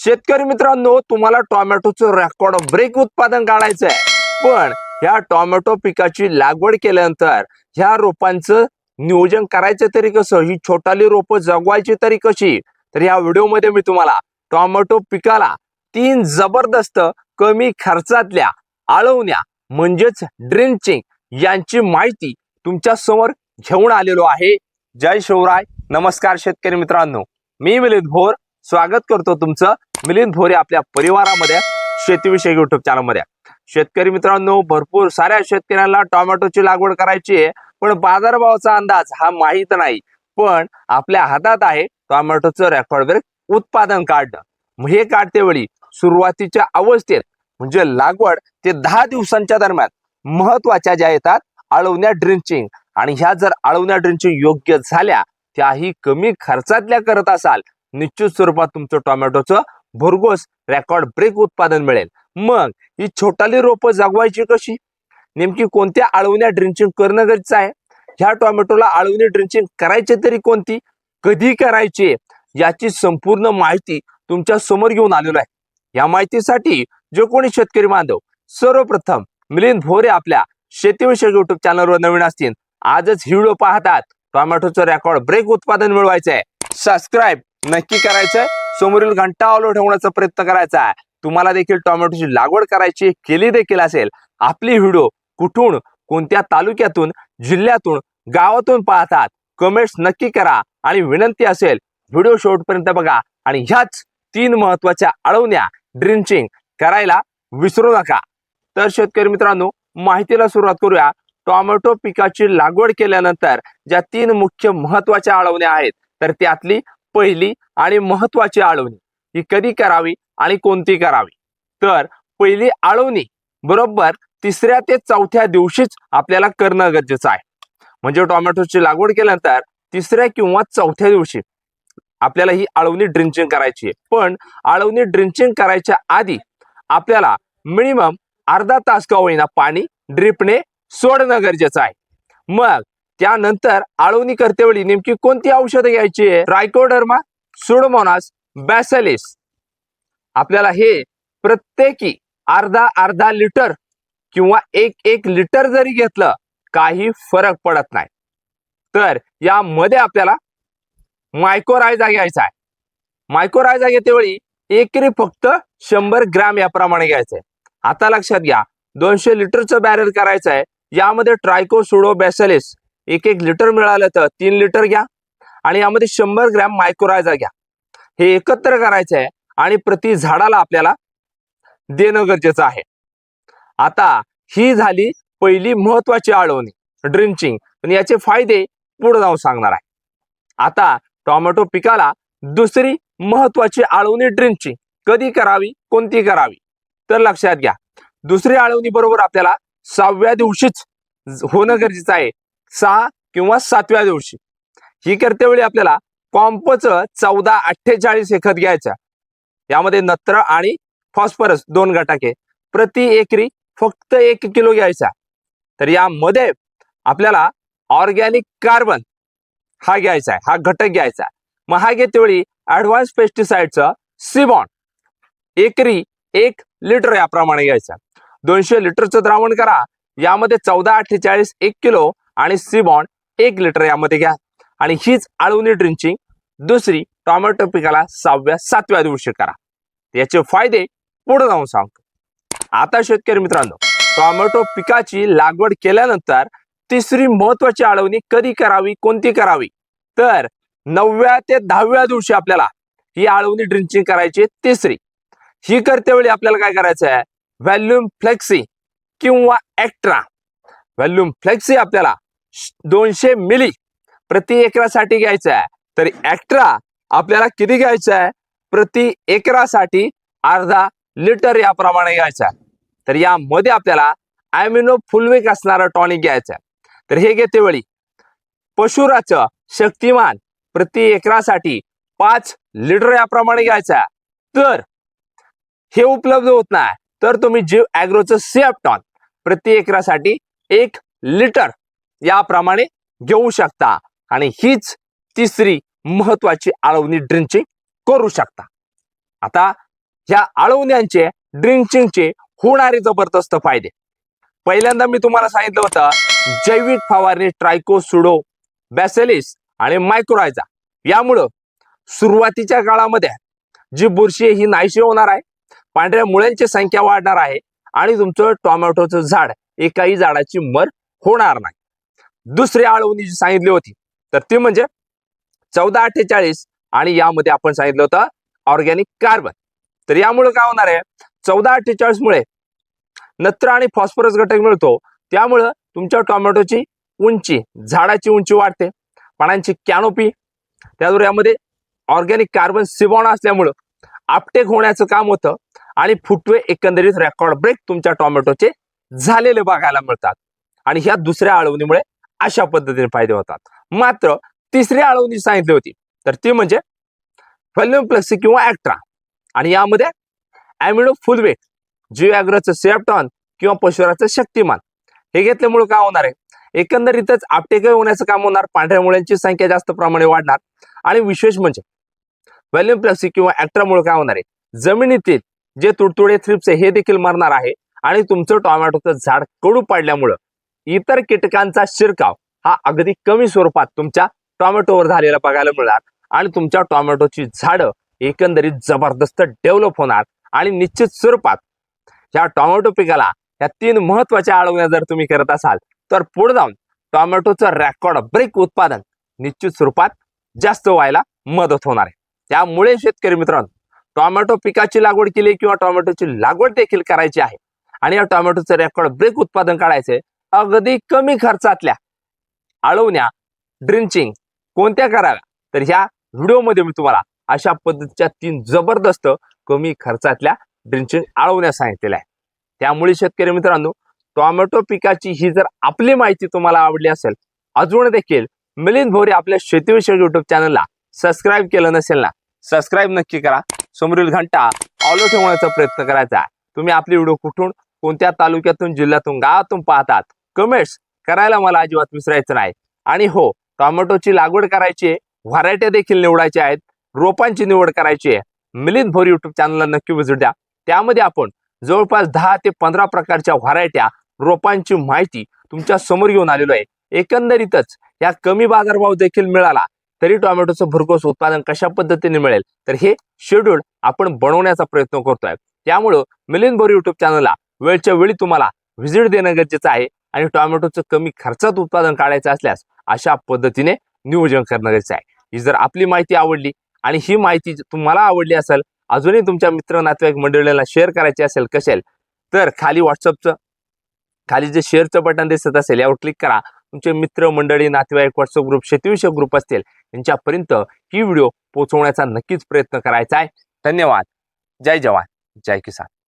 शेतकरी मित्रांनो तुम्हाला टोमॅटोचं रेकॉर्ड ब्रेक उत्पादन काढायचं आहे पण ह्या टोमॅटो पिकाची लागवड केल्यानंतर ह्या रोपांचं नियोजन करायचं तरी कसं? ही छोटाली रोपं जगवायची तरी कशी? तर या व्हिडिओमध्ये मी तुम्हाला टोमॅटो पिकाला तीन जबरदस्त कमी खर्चातल्या आळवण्या म्हणजेच ड्रिंचिंग यांची माहिती तुमच्यासमोर घेऊन आलेलो आहे. जय शिवराय. नमस्कार शेतकरी मित्रांनो. मी मिलिंद भोर. स्वागत करतो तुमचं मिलिंद भोरे आपल्या परिवारामध्ये शेतीविषयक युट्यूब चॅनलमध्ये शेतकरी मित्रांनो भरपूर साऱ्या शेतकऱ्यांना टोमॅटोची लागवड करायची आहे पण बाजारभावाचा अंदाज हा माहीत नाही. पण आपल्या हातात आहे टोमॅटोचं रेकॉर्ड ब्रेक उत्पादन काढणं. हे काढते वेळी सुरुवातीच्या अवस्थेत म्हणजे लागवड ते दहा दिवसांच्या दरम्यान महत्त्वाच्या ज्या येतात आळवण्या ड्रिंचिंग आणि ह्या जर आळवण्या ड्रिंचिंग योग्य झाल्या त्याही कमी खर्चातल्या करत असाल निश्चित स्वरूपात तुमचं टोमॅटोचं भरघोस रेकॉर्ड ब्रेक उत्पादन मिळेल. मग ही छोटाली रोपं जगवायची कशी? नेमकी कोणत्या आळवण्या ड्रिंचिंग करणं गरजेचं आहे? ह्या टोमॅटोला आळवणी ड्रिंचिंग करायची तरी कोणती? कधी करायची? याची संपूर्ण माहिती तुमच्यासमोर घेऊन आलेलो आहे. या माहितीसाठी जे कोणी शेतकरी बांधव सर्वप्रथम मिलिंद भोरे आपल्या शेतीविषयक युट्यूब चॅनलवर नवीन असतील आजच ही व्हिडिओ पाहतात. टोमॅटोचं रेकॉर्ड ब्रेक उत्पादन मिळवायचं आहे सबस्क्राईब नक्की करायचंय समोरील घंटा ऑलो ठेवण्याचा प्रयत्न करायचा आहे. तुम्हाला देखील टोमॅटोची लागवड करायची केली देखील असेल. आपली व्हिडिओ कुठून कोणत्या तालुक्यातून जिल्ह्यातून गावातून पाहतात कमेंट्स नक्की करा आणि विनंती असेल व्हिडिओ शेवटपर्यंत बघा आणि ह्याच तीन महत्त्वाच्या अळवण्या ड्रिंचिंग करायला विसरू नका. तर शेतकरी मित्रांनो माहितीला सुरुवात करूया. टोमॅटो पिकाची लागवड केल्यानंतर ज्या तीन मुख्य महत्त्वाच्या आळवण्या आहेत तर त्यातली पहिली आणि महत्वाची आळवणी. ही कधी करावी आणि कोणती करावी? तर पहिली आळवणी बरोबर तिसऱ्या ते चौथ्या दिवशीच आपल्याला करणं गरजेचं आहे. म्हणजे टोमॅटोची लागवड केल्यानंतर तिसऱ्या किंवा चौथ्या दिवशी आपल्याला ही आळवणी ड्रिंचिंग करायची आहे. पण आळवणी ड्रिंचिंग करायच्या आधी आपल्याला मिनिमम अर्धा तास का होईना पाणी ड्रिपने सोडणं गरजेचं आहे. मग त्यानंतर आळवणी करतेवेळी नेमकी कोणती औषधं घ्यायची आहे? रायकोडर्मा सुडोमोनास बॅसेलिस आपल्याला हे प्रत्येकी अर्धा अर्धा लिटर किंवा एक एक लिटर जरी घेतलं काही फरक पडत नाही. तर यामध्ये आपल्याला मायकोरायझा घ्यायचा आहे. मायकोरायझा घेतेवेळी एकरी फक्त शंभर ग्रॅम याप्रमाणे घ्यायचं आहे. आता लक्षात घ्या दोनशे लिटरचं बॅरल करायचं आहे. यामध्ये ट्रायको सुडो बॅसेलिस एक एक लिटर मिळालं तर तीन लिटर घ्या. आणि यामध्ये शंभर ग्रॅम मायक्रोरायझा घ्या. हे एकत्र करायचं आहे आणि प्रति झाडाला आपल्याला देणं गरजेचं आहे. आता ही झाली पहिली महत्वाची आळवणी ड्रिंचिंग पण याचे फायदे पुढे जाऊन सांगणार आहे. आता टोमॅटो पिकाला दुसरी महत्वाची आळवणी ड्रिंचिंग कधी करावी? कोणती करावी? तर लक्षात घ्या. दुसरी आळवणी बरोबर आपल्याला सहाव्या दिवशीच होणं गरजेचं आहे. सहा किंवा सातव्या दिवशी. ही करतेवेळी आपल्याला कॉम्पोचं चौदा अठ्ठेचाळीस हे खत घ्यायचं यामध्ये नत्र आणि फॉस्फरस दोन घटके. प्रति एकरी फक्त एक किलो घ्यायचा. तर यामध्ये आपल्याला ऑर्गॅनिक कार्बन हा घ्यायचा आहे. हा घटक घ्यायचा मग हा घेतेवेळी ऍडव्हान्स पेस्टिसाइडचं सिबॉन. एकरी एक लिटर याप्रमाणे घ्यायचा. दोनशे लिटरचं द्रावण करा. यामध्ये चौदा अठ्ठेचाळीस एक किलो आणि सिबॉन एक लिटर यामध्ये घ्या. आणि हीच आळवणी ड्रिंचिंग दुसरी टॉमॅटो पिकाला सहाव्या सातव्या दिवशी करा. याचे फायदे पुढे जाऊन सांगतो. आता शेतकरी मित्रांनो टॉमॅटो पिकाची लागवड केल्यानंतर तिसरी महत्वाची आळवणी कधी करावी कोणती करावी? तर नवव्या ते दहाव्या दिवशी आपल्याला ही आळवणी ड्रिंचिंग करायची तिसरी. ही करतेवेळी आपल्याला काय करायचं आहे? व्हॅल्युम फ्लेक्सी किंवा ऍक्ट्रा व्हॅल्युम फ्लेक्सी आपल्याला दोनशे मिली प्रति एकरासाठी घ्यायचा आहे. तर ऍक्ट्रा आपल्याला किती घ्यायचं आहे? प्रति एकरासाठी अर्धा लिटर याप्रमाणे घ्यायचा आहे. तर यामध्ये आपल्याला ॲमिनो फुलविक असणारा टॉनिक घ्यायचं आहे. तर हे घेते वेळी. पशुराचं शक्तिमान प्रति एकरासाठी पाच लिटर याप्रमाणे घ्यायचा तर हे उपलब्ध होत नाही. तर तुम्ही जीव ॲग्रोचं सेप्टॉन प्रति एकरासाठी एक लिटर याप्रमाणे घेऊ शकता. आणि हीच तिसरी महत्वाची आळवणी ड्रिंचिंग करू शकता. आता ह्या आळवण्यांचे ड्रिंचिंगचे होणारे जबरदस्त फायदे. पहिल्यांदा मी तुम्हाला सांगितलं होतं जैविक फवारणी ट्रायको सुडो बॅसेलिस आणि मायक्रोरायझा यामुळं सुरुवातीच्या काळामध्ये जी बुरशी आहे ही नाहीशी होणार आहे. पांढऱ्या मुळ्यांची संख्या वाढणार आहे आणि तुमचं टोमॅटोचं झाड एकाही झाडाची मर होणार नाही. दुसरी आळवणी जी सांगितली होती. तर ती म्हणजे चौदा अठ्ठेचाळीस आणि यामध्ये आपण सांगितलं होतं ऑर्गॅनिक कार्बन. तर यामुळे काय होणार आहे? चौदा अठ्ठेचाळीस मुळे नत्र आणि फॉस्फरस घटक मिळतो. त्यामुळं तुमच्या टोमॅटोची उंची झाडाची उंची वाढते. पानांची कॅनोपी. त्याचबरोबर यामध्ये ऑर्गॅनिक कार्बन सिबॉना असल्यामुळं आपटेक होण्याचं काम होतं आणि फुटवे एकंदरीत रेकॉर्ड ब्रेक तुमच्या टोमॅटोचे झालेले बघायला मिळतात. आणि ह्या दुसऱ्या आळवणीमुळे अशा पद्धतीने फायदे होतात. मात्र तिसरी आळवणी सांगितली होती. तर ती म्हणजे व्हॅल्युम किंवा ऍक्ट्रा आणि यामध्ये ॲमिडो फुलवेट जिओॅग्रोचं सेप्टॉन किंवा पशुराचं शक्तिमान. हे घेतल्यामुळे काय होणार आहे? एकंदरीतच आपटेकही होण्याचं काम होणार. पांढऱ्या मुळ्यांची संख्या जास्त प्रमाणे वाढणार. आणि विशेष म्हणजे व्हॅल्युम प्लक्सी किंवा ऍक्ट्रामुळे काय होणार आहे? जमिनीतील जे तुडतुडे थ्रिप्स आहे हे देखील मरणार आहे. आणि तुमचं टोमॅटोचं झाड कडू पडल्यामुळं इतर कीटकांचा शिरकाव हा अगदी कमी स्वरूपात तुमच्या टोमॅटोवर झालेला बघायला मिळणार. आणि तुमच्या टॉमॅटोची झाडं एकंदरीत जबरदस्त डेव्हलप होणार. आणि निश्चित स्वरूपात ह्या टोमॅटो पिकाला या तीन महत्त्वाच्या आळवण्या जर तुम्ही करत असाल तर पुढे जाऊन टोमॅटोचं रेकॉर्ड ब्रेक उत्पादन निश्चित स्वरूपात जास्त व्हायला मदत होणार आहे. त्यामुळे शेतकरी मित्रांनो टोमॅटो पिकाची लागवड केली किंवा टोमॅटोची लागवड देखील करायची आहे आणि या टॉमॅटोचं रेकॉर्ड ब्रेक उत्पादन काढायचे अगदी कमी खर्चातल्या आळवण्या ड्रिंचिंग कोणत्या कराव्या? तर ह्या व्हिडिओमध्ये मी तुम्हाला अशा पद्धतीच्या तीन जबरदस्त कमी खर्चातल्या ड्रिंचिंग आळवण्या सांगितलेल्या आहे त्यामुळे शेतकरी मित्रांनो टोमॅटो पिकाची ही जर आपली माहिती तुम्हाला आवडली असेल अजून देखील मिलिंद भोरे आपल्या शेतीविषयक युट्यूब चॅनलला सबस्क्राईब केलं नसेल ना सबस्क्राईब नक्की करा. समोरील घंटा ऑलो ठेवण्याचा प्रयत्न करायचा आहे. तुम्ही आपली व्हिडिओ कुठून कोणत्या तालुक्यातून जिल्ह्यातून गावातून पाहतात कमेंट्स करायला मला अजिबात विसरायचं नाही. आणि हो टोमॅटोची लागवड करायची व्हरायट्या देखील निवडायच्या आहेत रोपांची निवड करायची आहे. मिलिंद भोर युट्यूब चॅनलला नक्की विजिट द्या. त्यामध्ये आपण जवळपास दहा ते पंधरा प्रकारच्या व्हरायट्या रोपांची माहिती तुमच्यासमोर घेऊन आलेलो आहे. एकंदरीतच या कमी बाजारभाव देखील मिळाला तरी टोमॅटोचं भरघोस उत्पादन कशा पद्धतीने मिळेल? तर हे शेड्यूल आपण बनवण्याचा प्रयत्न करतोय. त्यामुळं मिलिंद भोर युट्यूब चॅनलला वेळच्या वेळी तुम्हाला व्हिजिट देणं गरजेचं आहे. आणि टोमॅटोचं कमी खर्चात उत्पादन काढायचं असल्यास अशा पद्धतीने नियोजन करणं गरजेचं आहे. ही जर आपली माहिती आवडली आणि ही माहिती तुम्हाला आवडली असेल अजूनही तुमच्या मित्र नातेवाईक मंडळीला शेअर करायची असेल कसेल तर खाली व्हॉट्सअपचं खाली जे शेअरचं बटन दिसत असेल यावर क्लिक करा. तुमचे मित्र मंडळी नातेवाईक व्हॉट्सअप ग्रुप शेतीविषयक ग्रुप असतील यांच्यापर्यंत ही व्हिडिओ पोहोचवण्याचा नक्कीच प्रयत्न करायचा आहे. धन्यवाद. जय जवान. जय किसान.